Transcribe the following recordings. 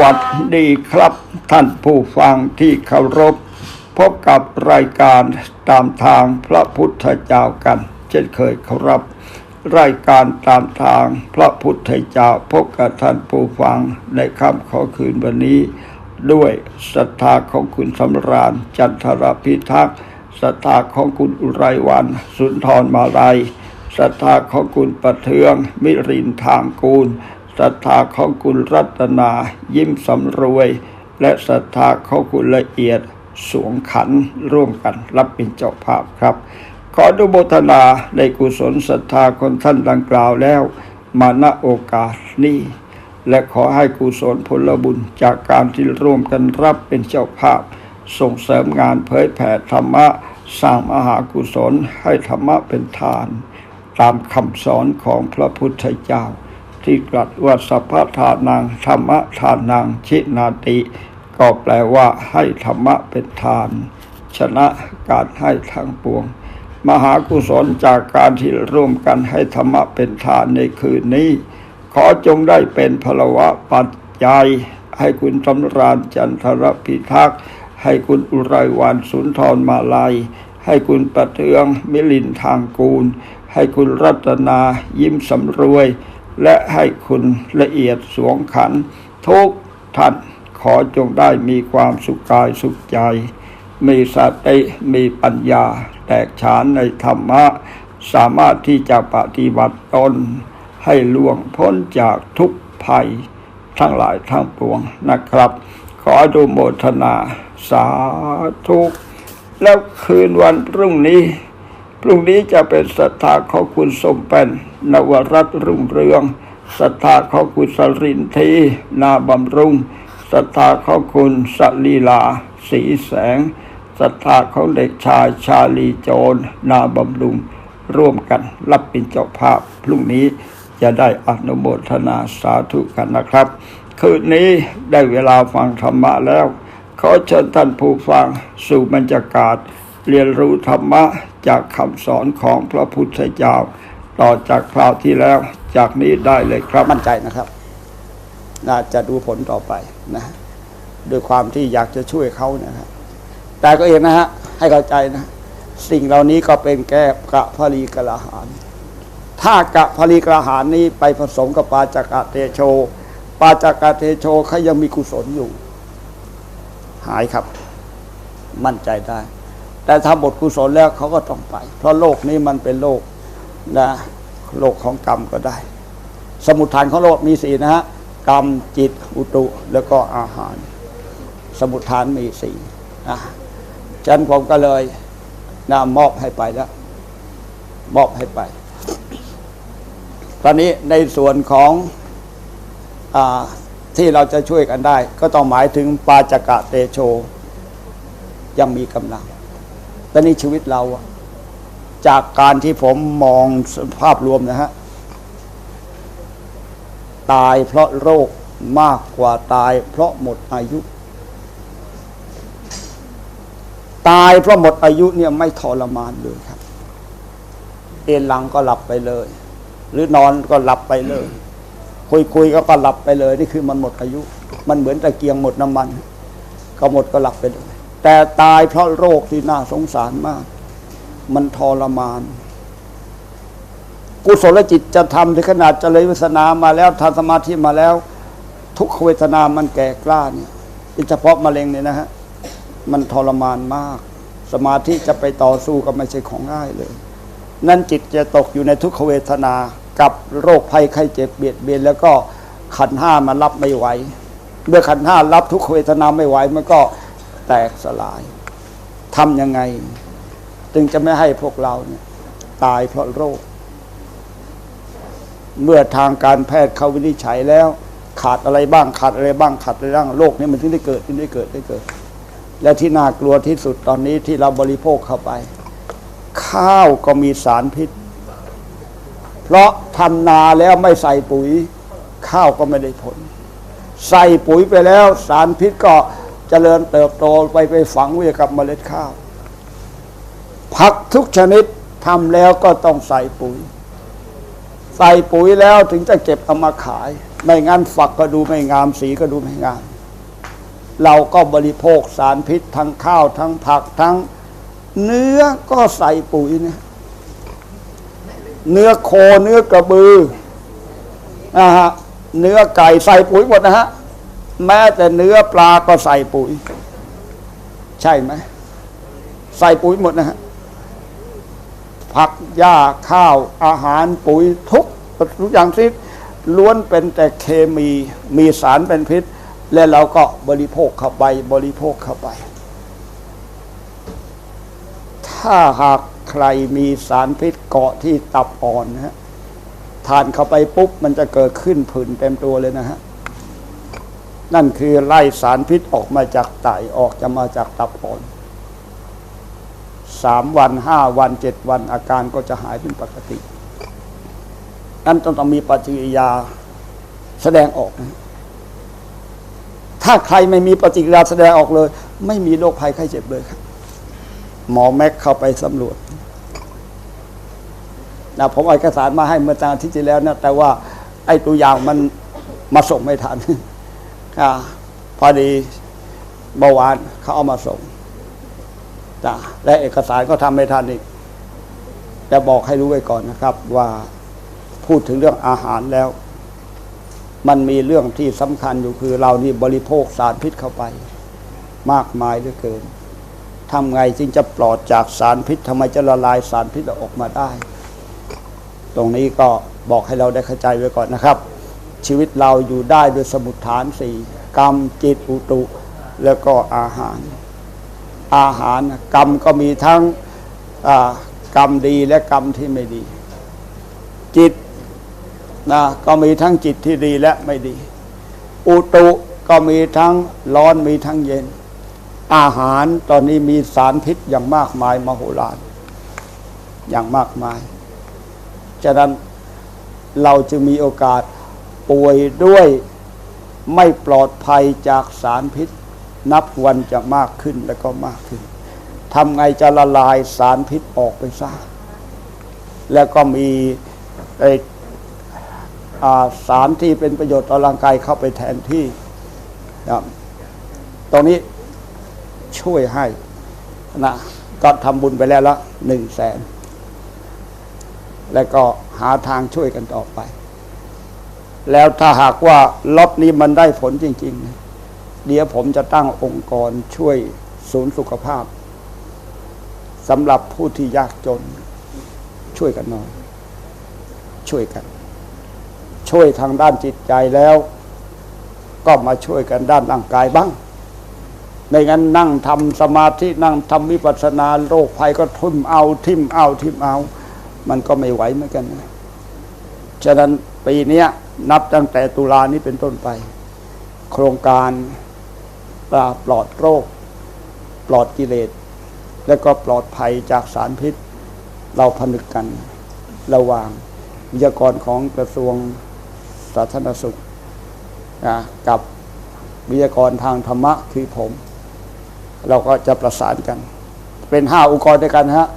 วัสดีครับท่านผู้ฟังที่เคารพ พบกับรายการตามทางพระพุทธเจ้ากัน เช่นเคยครับ รายการตามทางพระพุทธเจ้าพบกับท่านผู้ฟังในค่ำขอคืนวันนี้ ด้วยศรัทธาของคุณสำราญ จันทรพิทักษ์ศรัทธาของคุณอุไรวัน สุนทรมาลัยศรัทธาของคุณประเทือง มิรินทางกูล ศรัทธาของคุณรัตนา ยิ้มสำรวย และศรัทธาของคุณละเอียดสวงขันร่วมกันรับเป็นเจ้าภาพครับ ขออนุโมทนาในกุศลศรัทธาคนท่านดังกล่าวแล้ว มาณโอกาสนี้และขอให้กุศลผลบุญจากการที่ร่วมกันรับเป็นเจ้าภาพ ส่งเสริมงานเผยแผ่ธรรมะสร้างมหากุศลให้ธรรมะเป็นทาน ตามคำสอนของพระพุทธเจ้า ที่ตรัสว่าสัพพทานังธรรมทานังชินาติ ก็แปลว่าให้ธรรมะเป็นทาน ชนะการให้ทางปวง มหากุศลจากการที่ร่วมกันให้ธรรมะเป็นทานในคืนนี้ ขอจงได้เป็นพลวะปัจจัย ให้คุณสำราญจันทรพิทักษ์ให้คุณอุไรวันสุนทรมาลัย ให้คุณประเทืองมิลินทางกูล ให้คุณรัตนายิ้มสำรวย และให้คุณละเอียดสวงขันทุกท่านขอจงได้มีความสุขกายสุขใจ มีสติมีปัญญา แตกฉานในธรรมะ สามารถที่จะปฏิบัติตน ให้ล่วงพ้นจากทุกภัย ทั้งหลายทั้งปวงนะครับ ขอดูโมทนาสาธุแล้วคืนวันพรุ่งนี้ พรุ่งนี้จะเป็นศรัทธาของคุณสมเป็นนวรัตรุ่งเรืองศรัทธาของคุณสรินทีนาบำรุงศรัทธาของคุณสลีลา สีแสงศรัทธาของเด็กชายชาลีโจร นาบำรุง ร่วมกันรับเป็นเจ้าภาพ พรุ่งนี้จะได้อนุโมทนาสาธุกันนะครับ คืนนี้ได้เวลาฟังธรรมะแล้ว ขอเชิญท่านผู้ฟังสู่บรรยากาศ เรียนรู้ธรรมะ จากคำสอนของพระพุทธเจ้า ต่อจากคราวที่แล้วจากนี้ได้เลยครับมั่นใจนะครับน่าจะดูผลต่อไปนะด้วยความที่อยากจะช่วยเขานะครับแต่ก็เองนะฮะให้เข้าใจนะ สิ่งเหล่านี้ก็เป็นแก้กะพลีกระหาร ถ้ากะพลีกระหารนี้ไปผสมกับปาจากะเตโช ปาจากะเตโชเขายังมีกุศลอยู่ หายครับ มั่นใจได้ แต่ถ้าหมดกุศลแล้วเขาก็ต้องไป เพราะโลกนี้มันเป็นโลกนะโลกของกรรมก็ได้ สมุทฐานของโลกมีสี่นะฮะกรรมจิตอุตุแล้วก็อาหาร สมุทฐานมีสี่นะฉันผมก็เลยนะมอบให้ไปแล้ว มอบให้ไป ตอนนี้ในส่วนของอที่เราจะช่วยกันได้ ก็ต้องหมายถึงปาจกะเตโชยังมีกำลัง แต่นี่ชีวิตเราจากการที่ผมมองภาพรวมนะฮะ ตายเพราะโรคมากกว่าตายเพราะหมดอายุ ตายเพราะหมดอายุเนี่ยไม่ทรมานเลยครับ เอนหลังก็หลับไปเลย หรือนอนก็หลับไปเลย คุยคุยๆก็ก็หลับไปเลย นี่คือมันหมดอายุ มันเหมือนตะเกียงหมดน้ำมัน ก็หมดก็หลับไปเลย แต่ตายเพราะโรคที่น่าสงสารมาก มันทรมาน กุศลจิตจะทำถึงขนาดเจริญวิสนามาแล้วทำสมาธิมาแล้ว ทุกขเวทนามันแก่กล้าเนี่ยโดยเฉพาะมะเร็งเนี่ยนะฮะมันทรมานมาก สมาธิจะไปต่อสู้ก็ไม่ใช่ของง่ายเลย นั่นจิตจะตกอยู่ในทุกขเวทนากับโรคภัยไข้เจ็บเบียดเบียนแล้วก็ขันห้ามันรับไม่ไหว เมื่อขันห้ารับทุกขเวทนาไม่ไหวมันก็ แตกสลายทำยังไง จึงจะไม่ให้พวกเราเนี่ยตายเพราะโรค เมื่อทางการแพทย์เขาวินิจฉัยแล้ว ขาดอะไรบ้างขาดอะไรบ้างขาดอะไรบ้างโรคนี้มันถึงได้เกิดถึงได้เกิดได้เกิด และที่น่ากลัวที่สุดตอนนี้ที่เราบริโภคเข้าไป ข้าวก็มีสารพิษ เพราะทำนาแล้วไม่ใส่ปุ๋ย ข้าวก็ไม่ได้ผล ใส่ปุ๋ยไปแล้ว สารพิษก็ เจริญเติบโตไปไปฝังไว้กับเมล็ดข้าว ผักทุกชนิดทำแล้วก็ต้องใส่ปุ๋ย ใส่ปุ๋ยแล้วถึงจะเก็บเอามาขาย ไม่งั้นฝักก็ดูไม่งามสีก็ดูไม่งาม เราก็บริโภคสารพิษทั้งข้าวทั้งผักทั้ง เนื้อก็ใส่ปุ๋ยนะเนื้อโคเนื้อกระบือนะฮะเนื้อไก่ใส่ปุ๋ยหมดนะฮะ แม้แต่เนื้อปลาก็ใส่ปุ๋ย ใช่ไหม ใส่ปุ๋ยหมดนะฮะผักหญ้าข้าวอาหารปุ๋ยทุกทุกอย่างที่ล้วนเป็นแต่เคมีมีสารเป็นพิษ และเราก็บริโภคเข้าไปบริโภคเข้าไป ถ้าหากใครมีสารพิษเกาะที่ตับอ่อนนะฮะทานเข้าไปปุ๊บมันจะเกิดขึ้นผื่นเต็มตัวเลยนะฮะ นั่นคือไล่สารพิษออกมาจากไตออกจะมาจากตับอ่อนสามวันห้าวันเจ็ดวันอาการก็จะหายเป็นปกติ นั่นต้องต้องมีปฏิกิริยาแสดงออกนะถ้าใครไม่มีปฏิกิริยาแสดงออกเลย ไม่มีโรคภัยไข้เจ็บเลยครับ หมอแม็กเข้าไปสำรวจนะผมเอาเอกสารมาให้เมื่อตาทิตย์ที่แล้วนะแต่ว่าไอ้ตัวอย่างมันมาส่งไม่ทัน อ่าพอดีเบาหวานเขาเอามาส่งจ้ะและเอกสารก็ทำไม่ทันอีกแต่บอกให้รู้ไว้ก่อนนะครับ ว่าพูดถึงเรื่องอาหารแล้ว มันมีเรื่องที่สำคัญอยู่คือ เรานี่บริโภคสารพิษเข้าไป มากมายเหลือเกินทำไงจึงจะปลอดจากสารพิษทำไมจะละลายสารพิษออกมาได้ ตรงนี้ก็บอกให้เราได้เข้าใจไว้ก่อนนะครับ ชีวิตเราอยู่ได้โดยสมุดฐานสี่กรรมจิตอุตุ แล้วก็อาหาร อาหารกรรมก็มีทั้งกรรมดีและกรรมที่ไม่ดี จิตนะก็มีทั้งจิตที่ดีและไม่ดี อุตุก็มีทั้งร้อนมีทั้งเย็น อาหารตอนนี้มีสารพิษอย่างมากมายมโหฬารอย่างมากมาย ฉะนั้นเราจะมีโอกาส ป่วยด้วยไม่ปลอดภัยจากสารพิษ นับวันจะมากขึ้นแล้วก็มากขึ้นทำไงจะละลายสารพิษออกไปซะแล้วก็มีสารที่เป็นประโยชน์ต่อร่างกายเข้าไปแทนที่ตรงนี้ช่วยให้นะก็ทำบุญไปแล้วละหนึ่งแสน แล้วก็หาทางช่วยกันต่อไป แล้วถ้าหากว่าล็อตนี้มันได้ผลจริง ๆ เดี๋ยวผมจะตั้งองค์กรช่วยศูนย์สุขภาพสำหรับผู้ที่ยากจน ช่วยกันหน่อย ช่วยกัน ช่วยทางด้านจิตใจแล้ว ก็มาช่วยกันด้านร่างกายบ้างไม่งั้นนั่งทำสมาธินั่งทำวิปัสสนาโรคภัยก็ทุ่มเอาทิ่มเอาทิ่มเอา มันก็ไม่ไหวเหมือนกันนะฉะนั้นปีเนี้ย นับตั้งแต่ตุลานี้เป็นต้นไป โครงการปราบปลอดโรค ปลอดกิเลส และก็ปลอดภัยจากสารพิษ เราผนึกกัน ระหว่างวิทยากรของกระทรวงสาธารณสุข กับวิทยากรทางธรรมะคือผม เราก็จะประสานกัน เป็นห้าองค์กรด้วยกันฮะ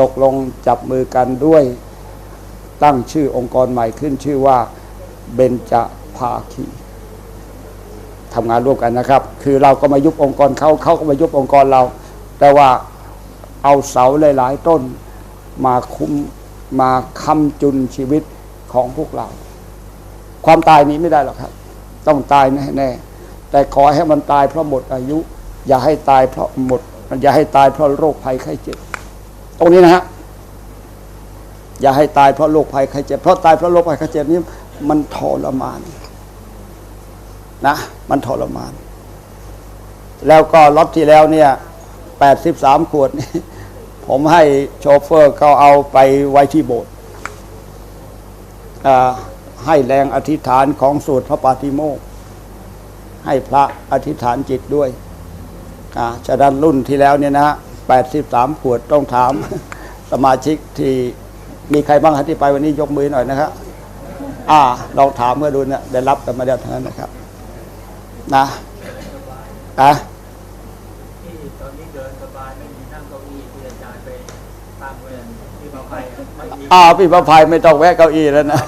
ตกลงจับมือกันด้วยตั้งชื่อองค์กรใหม่ขึ้นชื่อว่า เบญจภาคีทำงานร่วมกันนะครับ คือเราก็มายุบองค์กรเขาเขาก็มายุบองค์กรเรา แต่ว่าเอาเสาหลาย ๆ ต้นมาคุ้มมาค้ำจุนชีวิตของพวกเรา ความตายนี้ไม่ได้หรอกครับ ต้องตายแน่ๆแต่ขอให้มันตายเพราะหมดอายุ อย่าให้ตายเพราะหมด อย่าให้ตายเพราะโรคภัยไข้เจ็บ ตรงนี้นะฮะอย่าให้ตายเพราะโรคภัยไข้เจ็บเพราะตายเพราะโรคภัยไข้เจ็บนี้ มันทรมานนะ มันทรมาน แล้วก็ล็อตที่แล้วเนี่ยแปดสิบสามขวดนี่ผมให้โชเฟอร์เขาเอาไปไว้ที่โบสถ์ให้แรงอธิษฐานของสูตรพระปาติโมกให้พระอธิษฐานจิตด้วยฉะนั้นรุ่นที่แล้วเนี่ยนะแปดสิบสามขวดต้องถามสมาชิกที่มีใครบ้างที่ไปวันนี้ยกมือหน่อยนะครับ อ่าลองถามเมื่อดูเนี่ยได้รับกันมาแล้วทั้งนั้นนะครับนะอะที่ตอนนี้เดินสบายไม่มีนั่งเก้าอี้ที่อาจารย์ไปตั้งไว้ที่มาไปไม่มีอ้าวพี่ประภัยไม่ต้องแวะเก้าอี้แล้วนะ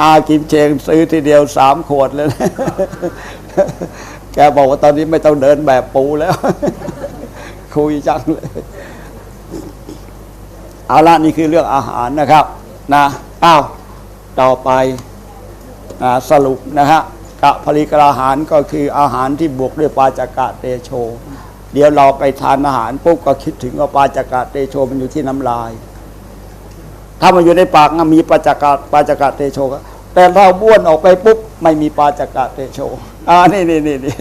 อากิมเชงซื้อทีเดียวสามขวดเลยนะแกบอกว่าตอนนี้ไม่ต้องเดินแบบปูแล้ว คุยจังเลย เอาละนี่คือเรื่องอาหารนะครับนะอ้าวต่อไปอ่าสรุปนะฮะกะผลิกราหารก็คืออาหารที่บวกด้วยปาจกะเตโช เดี๋ยวเราไปทานอาหารปุ๊บก็คิดถึงว่าปาจกะเตโชมันอยู่ที่น้ำลาย ถ้ามันอยู่ในปากนมีปาจกะปาจกะเตโชก็แต่เราบ้วนออกไปปุ๊บไม่มีปาจกะเตโชอ่านี่นี่นี่นี่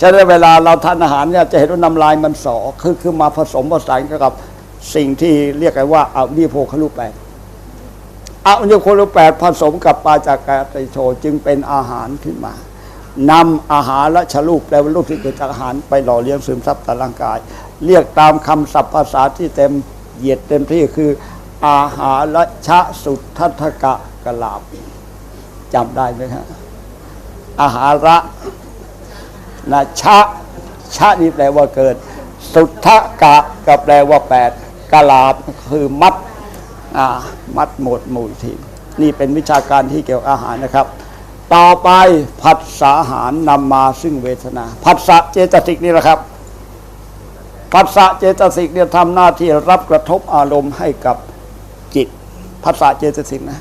ฉะนั้นเวลาเราทานอาหารเนี่ยจะเห็นว่าน้ำลายมันสอคือคือมาผสมผสานกับ สิ่งที่เรียกกันว่าอาวิโภคลุแปดอาวิโภคลุแปดผสมกับปาจากะเตโชจึงเป็นอาหารขึ้นมานำอาหารและชลูปแปลว่ารูปที่เกิดจากอาหารไปหล่อเลี้ยงซึมซับต่อร่างกาย เรียกตามคำศัพท์ภาษาที่เต็มเหยียดเต็มที่คือ อาหารละชะสุทัทกะกลาบจำได้ไหมครับอาหาระนะชะชะนี่แปลว่าเกิด สุทธกะก็แปลว่าแปด กลาคือมัดมัดหมดหมู่ทีนี่เป็นวิชาการที่เกี่ยวกับอาหารนะครับ ต่อไปผัสสะอาหารนำมาซึ่งเวทนาผัสสะเจตสิกนี่แหละครับผัสสะเจตสิกเนี่ยทำหน้าที่รับกระทบอารมณ์ให้กับจิตผัสสะเจตสิกนะ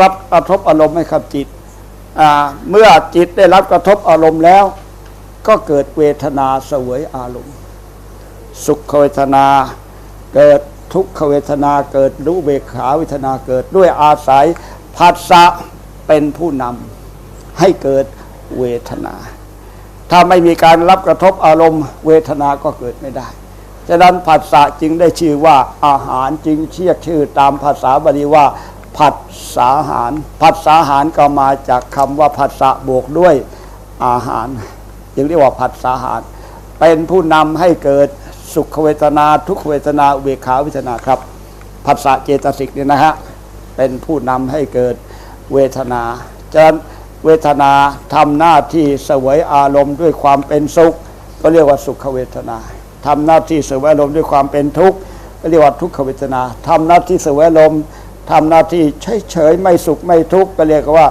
รับกระทบอารมณ์ให้กับจิตเมื่อจิตได้รับกระทบอารมณ์แล้ว ก็เกิดเวทนาเสวยอารมณ์ สุขเวทนา เกิดทุกขเวทนาเกิดรู้เบกขาเวทนาเกิดด้วยอาศัยผัสสะเป็นผู้นำให้เกิดเวทนา ถ้าไม่มีการรับกระทบอารมณ์ เวทนาก็เกิดไม่ได้ ฉะนั้นผัสสะจึงได้ชื่อว่าอาหารจึงเรียกชื่อตามภาษาบาลีว่าผัสสาหารผัสสาหารก็มาจากคำว่าผัสสะบวกด้วยอาหาร จึงเรียกว่าผัสสาหาร เป็นผู้นำให้เกิด สุขเวทนาทุกเวทนาเบกขาเวทนาครับผัสสะเจตสิกเนี่ยนะฮะเป็นผู้นำให้เกิดเวทนาฉะนั้นเวทนาทำหน้าที่เสวยอารมณ์ด้วยความเป็นสุข ก็เรียกว่าสุขเวทนาทำหน้าที่เสวยอารมณ์ด้วยความเป็นทุกข์ก็เรียกว่าทุกขเวทนาทำหน้าที่เสวยอารมณ์ทำหน้าที่เฉยๆไม่สุขไม่ทุกข์ก็เรียกว่า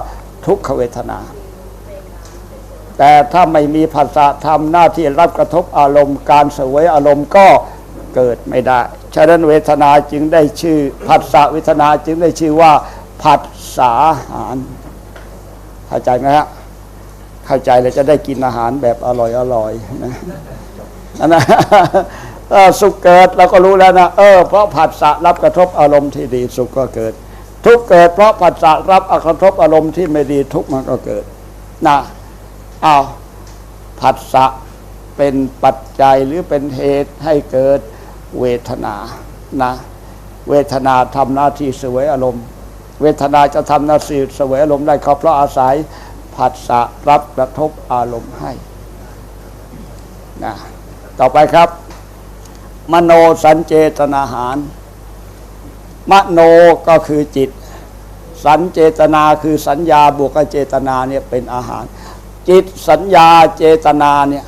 ทุกขเวทนา แต่ถ้าไม่มีภาษาทำหน้าที่รับกระทบอารมณ์ การเสวยอารมณ์ก็เกิดไม่ได้ ฉะนั้นเวทนาจึงได้ชื่อผัสสะเวทนาจึงได้ชื่อว่าผัสสาหารเข้าใจไหมฮะเข้าใจเลยจะได้กินอาหารแบบอร่อยอร่อยนะนะสุขเกิดเราก็รู้แล้วนะเออเพราะผัสสะรับกระทบอารมณ์ที่ดีสุขก็เกิด ทุกเกิดเพราะผัสสะรับกระทบอารมณ์ที่ไม่ดีทุกมันก็เกิดนะ อ้าวผัสสะเป็นปัจจัยหรือเป็นเหตุให้เกิดเวทนานะเวทนาทำหน้าที่เสวยอารมณ์ เวทนาจะทำหน้าที่เสวยอารมณ์ได้ก็เพราะอาศัยผัสสะรับกระทบอารมณ์ให้นะต่อไปครับ มโนสัญเจตนาหาร มโนก็คือจิต สัญเจตนาคือสัญญาบวกกับเจตนาเนี่ยเป็นอาหาร จิตสัญญาเจตนาเนี่ย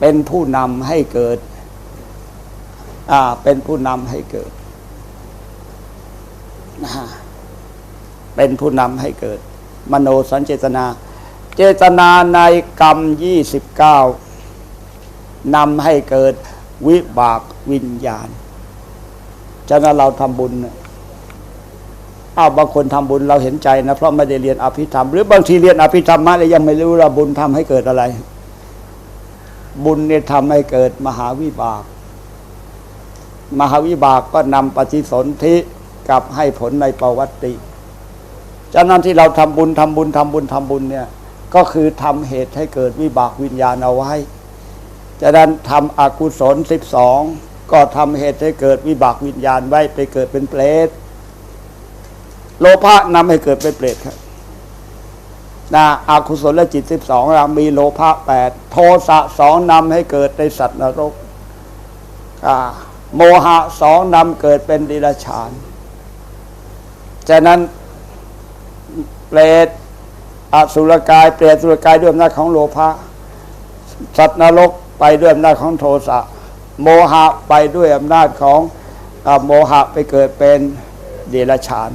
เป็นผู้นำให้เกิด อ่า เป็นผู้นำให้เกิดนะฮะเป็นผู้นำให้เกิด มโนสัญเจตนา เจตนาในกรรมยี่สิบเก้านำให้เกิดวิบากวิญญาณ ฉะนั้นเราทำบุญ อ้าวบางคนทำบุญเราเห็นใจนะเพราะไม่ได้เรียนอภิธรรม หรือบางทีเรียนอภิธรรมมาแล้วยังไม่รู้ว่าบุญทำให้เกิดอะไร บุญเนี่ยทำให้เกิดมหาวิบาก มหาวิบากก็นำปฏิสนธิกับให้ผลในประวัติฉะนั้นที่เราทำบุญทำบุญทำบุญทำบุญเนี่ยก็คือทำเหตุให้เกิดวิบากวิญญาณเอาไว้จากนั้นทำอกุศลสิบสองก็ทำเหตุให้เกิดวิบากวิญญาณไว้ไปเกิดเป็นเปรต โลภะนำให้เกิดเป็นเปรตครับนะอากุศลจิตสิบสองมีโลภะแปดโทสะสองนำให้เกิดในสัตว์นรกโมหะสองนำเกิดเป็นดิรัจฉานจากนั้นเปรตอสุรกายเปรตสุรกายด้วยอำนาจของโลภะสัตว์นรกไปด้วยอำนาจของโทสะโมหะไปด้วยอำนาจของอโมหะไปเกิดเป็นเดรัจฉาน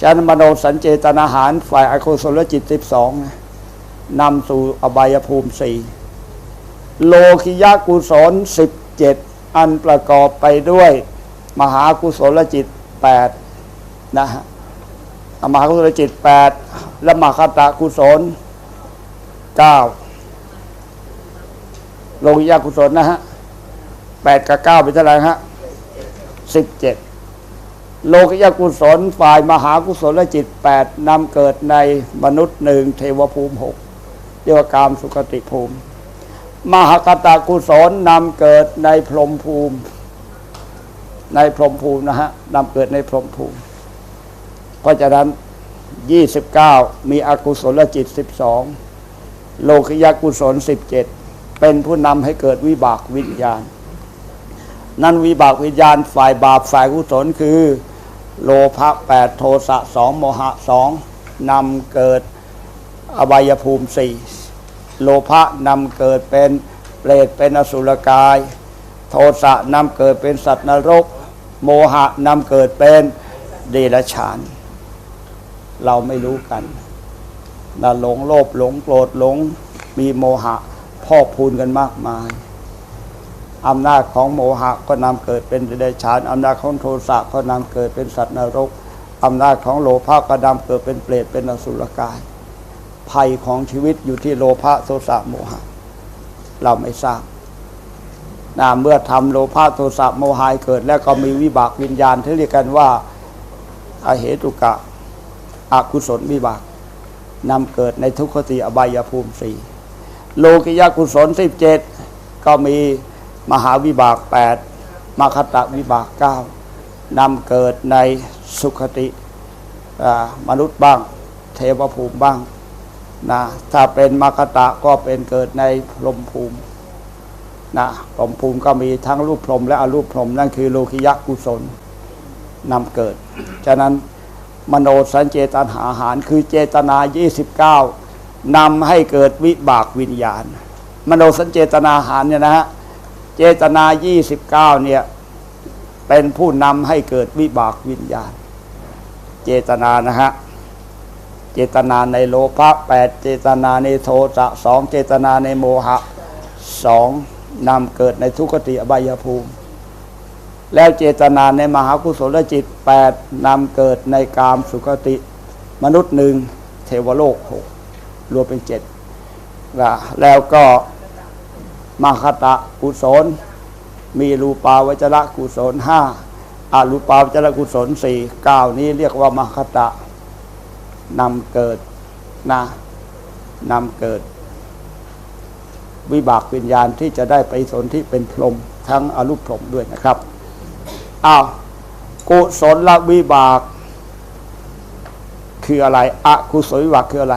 ฉะนั้นมโนสัญเจตนาหาร ฝ่ายอกุศลจิต12นะนำสู่อบายภูมิสี่โลคิยากุศล17อันประกอบไปด้วย มหากุศลจิต8นะฮะมหากุศลจิต8และมหาคตากุศล9โลคิยากุศลนะฮะ8กับ9เป็นเท่าไหร่ฮะ17 โลกยกุศลฝ่ายมหากุศลจิต8นำเกิดในมนุษย์หนึ่งเทวภูมิ6เรียกว่ากามสุขติภูมิ มหากตากุศลนำเกิดในพรหมภูมิ ในพรหมภูมินะฮะนำเกิดในพรหมภูมิ เพราะฉะนั้น29มีอกุศลจิต12โลกยกุศล17เป็นผู้นำให้เกิดวิบากวิญญาณ นั่นวิบากวิญญาณฝ่ายบาปฝ่ายกุศลคือ โลภะแปดโทสะสองโมหะสองนำเกิดอบายภูมิสี่โลภะนำเกิดเป็นเปรตเป็นอสุรกาย โทสะนำเกิดเป็นสัตว์นรก โมหะนำเกิดเป็นเดรัจฉาน เราไม่รู้กันนะหลงโลภหลงโกรธหลงมีโมหะพอกพูนกันมากมาย อำนาจของโมหะก็นำเกิดเป็นเดรัจฉานอำนาจของโทสะก็นำเกิดเป็นสัตว์นรกอำนาจของโลภะก็นำเกิดเป็นเปรตเป็นอสุรกาย ภัยของชีวิตอยู่ที่โลภะโทสะโมหะ เราไม่ทราบนะเมื่อทำโลภะโทสะโมหะเกิด แล้วก็มีวิบากวิญญาณที่เรียกกันว่าอาเหตุกะอกุศลวิบากนำเกิดในทุกขติอบายภูมิสี่โลกิยกุศลสิบเจ็ดก็มี มหาวิบากแปดมคตะวิบากเก้านำเกิดในสุขติมนุษย์บ้าง เทวภูมิบ้างนะถ้าเป็นมคตะก็เป็นเกิดในพรหมภูมินะพรหมภูมิก็มีทั้งรูปพรหมและอรูปพรหมนั่นคือโลคิยกุศลนำเกิด ฉะนั้นมโนสัญเจตนาหารคือเจตนา 29นำให้เกิดวิบากวิญญาณ มโนสัญเจตนาหารเนี่ยนะฮะ เจตนา 29 เนี่ย เป็นผู้นำให้เกิดวิบากวิญญาณ เจตนานะฮะ เจตนาในโลภะแปดเจตนาในโทสะสองเจตนาในโมหะสองนำเกิดในทุกขติอบายภูมิ แล้วเจตนาในมหากุศลจิตแปดนำเกิดในกามสุขติ มนุษย์หนึ่งเทวโลกหกรวมเป็นเจ็ดแล้วก็ มคตะกุศล มีรูปาวจระกุศลห้าอารูปาวจระกุศลสี่เก้านี้เรียกว่ามคตะนำเกิดนะนำเกิด วิบากวิญญาณที่จะได้ไปสนที่เป็นพรหมทั้งอรูปพรหมด้วยนะครับอ้าวกุศลละวิบาก คืออะไรอกุศลวิบากคืออะไร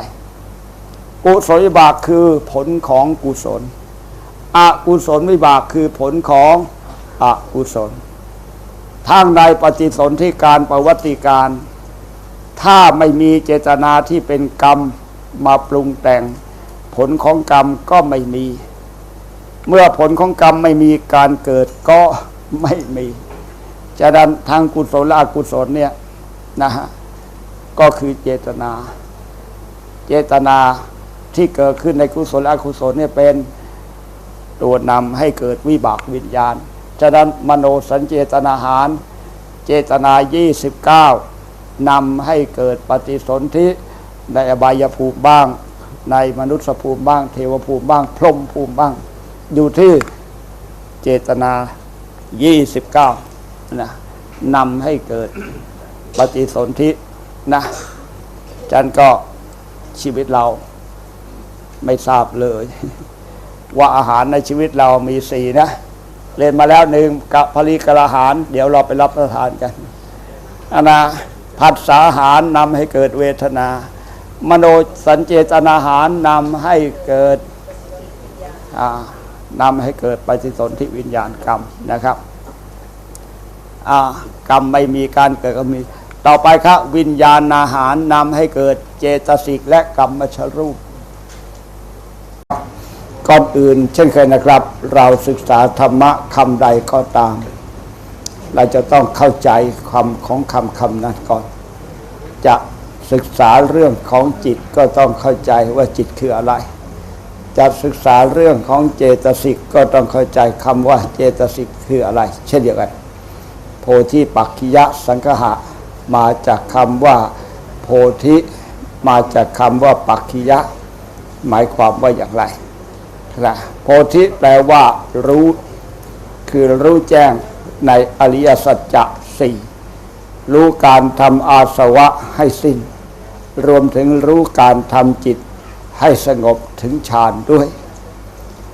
กุศลวิบากคือผลของกุศล อกุศลวิบากคือผลของอกุศลทางในปฏิสนธิการประวัติการ ถ้าไม่มีเจตนาที่เป็นกรรมมาปรุงแต่ง ผลของกรรมก็ไม่มี เมื่อผลของกรรมไม่มีการเกิดก็ไม่มีฉะนั้นทางกุศลและอกุศลเนี่ยนะฮะก็คือเจตนา เจตนาที่เกิดขึ้นในกุศลและอกุศลเนี่ยเป็น ตัวนำให้เกิดวิบากวิญญาณ ฉะนั้นมโนสัญเจตนาหาร เจตนา 29นำให้เกิดปฏิสนธิในอบายภูมิบ้าง ในมนุษยภูมิบ้าง เทวภูมิบ้าง พรหมภูมิบ้าง อยู่ที่เจตนา 29 นะนำให้เกิดปฏิสนธินะจันก็ชีวิตเราไม่ทราบเลย ว่าอาหารในชีวิตเรามีสี่นะ เรียนมาแล้วหนึ่งกับพลีกระหาร เดี๋ยวเราไปรับประทานกันอันนะผัสสาหารนำให้เกิดเวทนา มโนสัญเจตนาหารนำให้เกิดนำให้เกิดปฏิสนธิวิญญาณกรรมนะครับกรรมไม่มีการเกิดก็มี ต่อไปครับวิญญาณอาหารนำให้เกิดเจตสิกและกรรมชรูป ก่อนอื่น เช่นเคยนะครับ เราศึกษาธรรมะคำใดก็ตาม เราจะต้องเข้าใจคำของคำคำนั้นก่อน จะศึกษาเรื่องของจิตก็ต้องเข้าใจว่าจิตคืออะไร จะศึกษาเรื่องของเจตสิกก็ต้องเข้าใจคำว่าเจตสิกคืออะไร เช่นเดียวกัน โพธิปักขิยะสังคหะ มาจากคำว่า โพธิมาจากคำว่าปักขิยะ หมายความว่าอย่างไร นะโพธิแปลว่ารู้ คือรู้แจ้งในอริยสัจจะสี่รู้การทำอาสวะให้สิ้น รวมถึงรู้การทำจิตให้สงบถึงฌานด้วย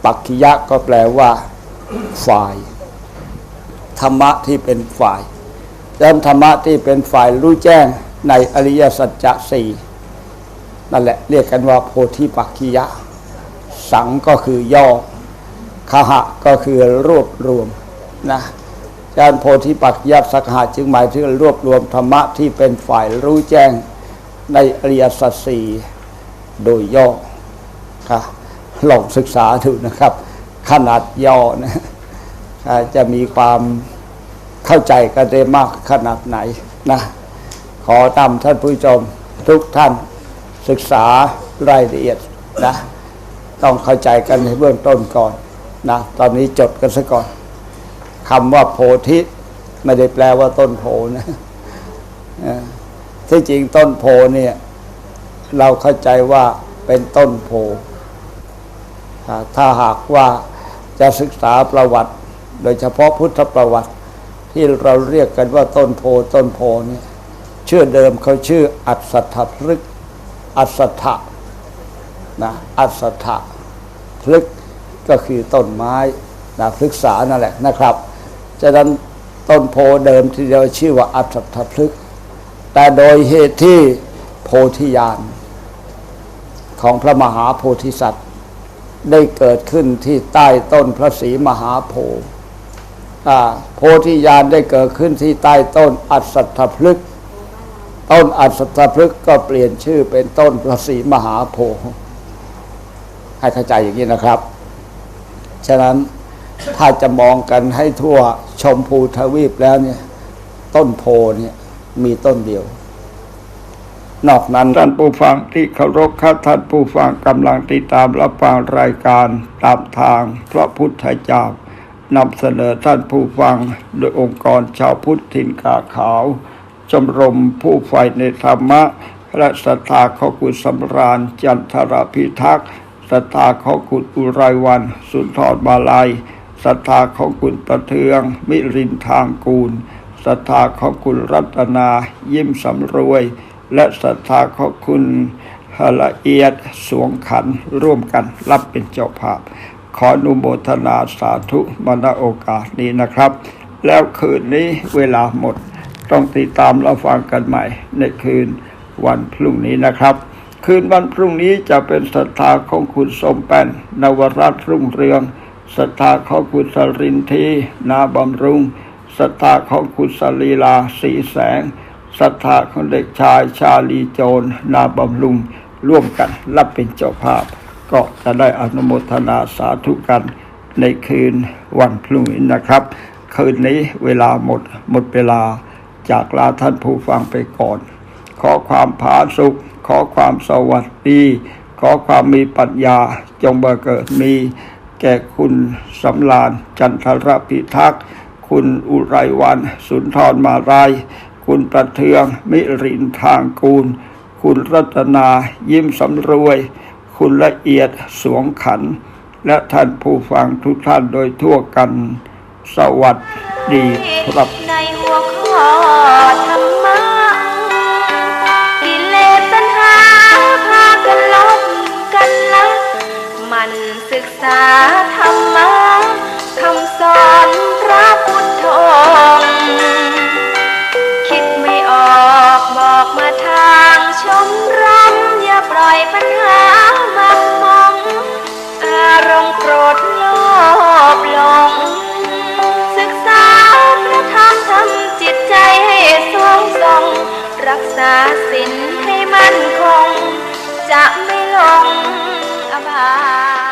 ปักขิยะก็แปลว่า ฝ่าย ธรรมะที่เป็นฝ่ายดังธรรมะที่เป็นฝ่ายรู้แจ้งในอริยสัจจะสี่นั่นแหละเรียกกันว่าโพธิปักขิยะ สังก็คือย่อคหะก็คือรวบรวมนะการโพธิปักขิยะสักหะจึงหมายถึงรวบรวมธรรมะที่เป็นฝ่ายรู้แจ้งในอริยสัจสี่โดยย่อค่ะลองศึกษาดูนะครับ ขนาดย่อนะจะมีความเข้าใจกันได้มากขนาดไหนนะขอนำท่านผู้ชมทุกท่านศึกษารายละเอียดนะ ต้องเข้าใจกันในเบื้องต้นก่อนนะตอนนี้จดกันซะก่อนคำว่าโพธิไม่ได้แปลว่าต้นโพนะที่จริงต้นโพเนี่ย เราเข้าใจว่าเป็นต้นโพถ้าหากว่าจะศึกษาประวัติ โดยเฉพาะพุทธประวัติ ที่เราเรียกกันว่าต้นโพต้นโพเนี่ยชื่อเดิมเขาชื่ออัศถพฤกษ์อัศถะ นะอัศถะพฤกก็คือต้นไม้นะพฤกษานั่นแหละนะครับฉะนั้นต้นโพเดิมที่เราชื่อว่าอัศถพฤกแต่โดยเหตุที่โพธิญาณของพระมหาโพธิสัตว์ ได้เกิดขึ้นที่ใต้ต้นพระศรีมหาโพธิ์โพธิญาณได้เกิดขึ้นที่ใต้ต้นอัศถพฤกษ์ต้นอัศถพฤกษ์ก็เปลี่ยนชื่อเป็นต้นพระศรีมหาโพธิ์ ให้เข้าใจอย่างนี้นะครับ ฉะนั้นถ้าจะมองกันให้ทั่วชมพูทวีปแล้วเนี่ย ต้นโพเนี่ยมีต้นเดียว นอกนั้นท่านผู้ฟังที่เคารพครับท่านผู้ฟังกำลังติดตามรับฟังรายการตามทางพระพุทธเจ้านำเสนอท่านผู้ฟังโดยองค์กรชาวพุทธถิ่นกาขาวชมรมผู้ใฝ่ในธรรมะและศรัทธาของคุณสำราญจันทรพิทักษ์ ศรัทธาของคุณอุไรวัน สุนทรมาลัยศรัทธาของคุณประเทือง มิรินทางกูลศรัทธาของคุณรัตนายิ้มสำรวย และศรัทธาของคุณละเอียดสวงขันร่วมกันรับเป็นเจ้าภาพ ขออนุโมทนาสาธุมาณโอกาสนี้นะครับ แล้วคืนนี้เวลาหมด ต้องติดตามเราฟังกันใหม่ในคืนวันพรุ่งนี้นะครับ คืนวันพรุ่งนี้จะเป็นศรัทธาของคุณสมแป้นนวรัตรุ่งเรืองศรัทธาของคุณสรินทีนาบำรุงศรัทธาของคุณสลีลาสีแสงศรัทธาของเด็กชายชาลีโจรนาบำรุงร่วมกันรับเป็นเจ้าภาพ ก็จะได้อนุโมทนาสาธุกันในคืนวันพรุ่งนี้นะครับ คืนนี้เวลาหมดหมดเวลาจากลาท่านผู้ฟังไปก่อน ขอความผาสุขขอความสวัสดี ขอความมีปัญญาจงบังเกิดมี แก่คุณสำลานจันทรพิทักษ์ คุณอุไรวัน สุนทรมาราย คุณประเทืองมิรินทางกูล คุณรัตนายิ้มสำรวย คุณละเอียดสวงขัน และท่านผู้ฟังทุกท่านโดยทั่วกัน สวัสดีครับในหัวข้อธรรมะ ศึกษาธรรมะคำสอนพระพุทธองค์คิดไม่ออกบอกมาทางชมรมอย่าปล่อยปัญหามักมอง อารมณ์โกรธโลภหลง ศึกษาพระธรรมทำจิตใจให้สวงทรง รักษาศีลให้มั่นคง จะไม่หลงอบาย